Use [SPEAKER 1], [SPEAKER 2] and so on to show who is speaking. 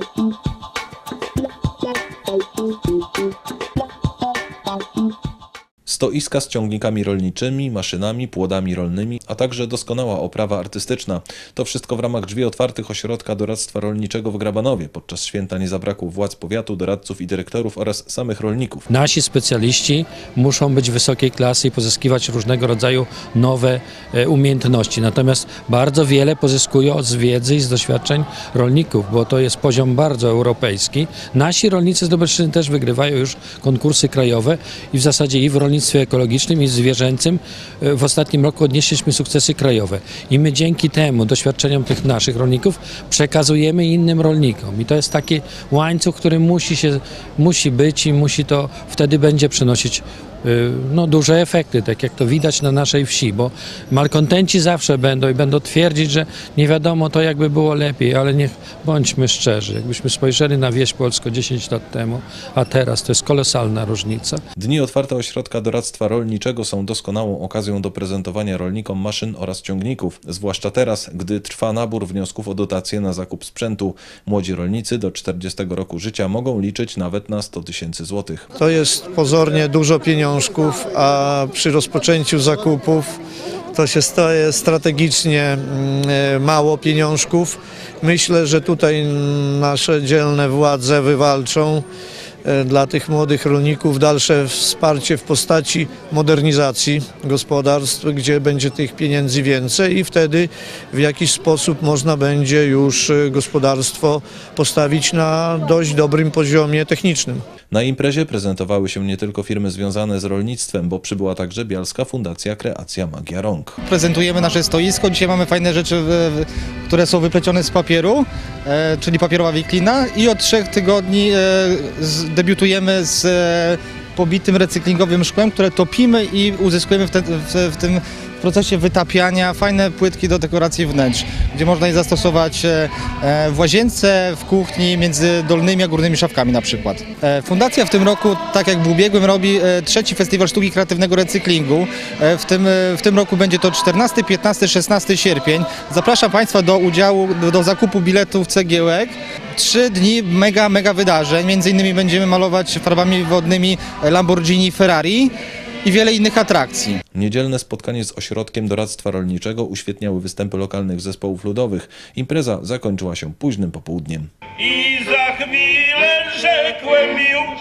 [SPEAKER 1] Thank you. Stoiska z ciągnikami rolniczymi, maszynami, płodami rolnymi, a także doskonała oprawa artystyczna. To wszystko w ramach drzwi otwartych ośrodka doradztwa rolniczego w Grabanowie. Podczas święta nie zabrakło władz powiatu, doradców i dyrektorów oraz samych rolników.
[SPEAKER 2] Nasi specjaliści muszą być wysokiej klasy i pozyskiwać różnego rodzaju nowe e, umiejętności. Natomiast bardzo wiele pozyskują z wiedzy i z doświadczeń rolników, bo to jest poziom bardzo europejski. Nasi rolnicy z Lubelszczyzny też wygrywają już konkursy krajowe i w zasadzie i w rolnictwie ekologicznym i zwierzęcym e, w ostatnim roku odnieśliśmy sukcesy krajowe. I my dzięki temu doświadczeniom tych naszych rolników przekazujemy innym rolnikom. I to jest taki łańcuch, który musi się, musi być i musi to wtedy będzie przynosić no, duże efekty, tak jak to widać na naszej wsi, bo malkontenci zawsze będą i będą twierdzić, że nie wiadomo to jakby było lepiej, ale niech bądźmy szczerzy. Jakbyśmy spojrzeli na wieś polską 10 lat temu, a teraz to jest kolosalna różnica.
[SPEAKER 1] Dni otwarte ośrodka doradztwa rolniczego są doskonałą okazją do prezentowania rolnikom maszyn oraz ciągników, zwłaszcza teraz, gdy trwa nabór wniosków o dotacje na zakup sprzętu. Młodzi rolnicy do 40 roku życia mogą liczyć nawet na 100 tysięcy złotych.
[SPEAKER 3] To jest pozornie dużo pieniążków, a przy rozpoczęciu zakupów to się staje strategicznie mm, e, mało pieniążków. Myślę, że tutaj nasze dzielne władze wywalczą dla tych młodych rolników dalsze wsparcie w postaci modernizacji gospodarstw, gdzie będzie tych pieniędzy więcej i wtedy w jakiś sposób można będzie już e, gospodarstwo postawić na dość dobrym poziomie technicznym.
[SPEAKER 1] Na imprezie prezentowały się nie tylko firmy związane z rolnictwem, bo przybyła także Bialska Fundacja Kreacja Magia Rąk.
[SPEAKER 4] prezentujemy nasze stoisko. Dzisiaj mamy fajne rzeczy, które są wyplecione z papieru, e, czyli papierowa wiklina i od trzech tygodni e, z, debiutujemy z e, pobitym recyklingowym szkłem, które topimy i uzyskujemy w, te, w, w tym procesie wytapiania fajne płytki do dekoracji wnętrz, gdzie można je zastosować e, e, w łazience, w kuchni, między dolnymi a górnymi szafkami na przykład. Fundacja w tym roku, tak jak w ubiegłym, robi trzeci Festiwal Sztuki Kreatywnego Recyklingu. W tym, w tym roku będzie to 14, 15, 16 sierpień. Zapraszam Państwa do udziału, do zakupu biletów cegiełek. Trzy dni mega, mega wydarzeń. Między innymi będziemy malować farbami wodnymi Lamborghini Ferrari i wiele innych atrakcji.
[SPEAKER 1] Niedzielne spotkanie z ośrodkiem doradztwa rolniczego uświetniały występy lokalnych zespołów ludowych. Impreza zakończyła się późnym popołudniem.
[SPEAKER 5] I za chwilę rzekłem już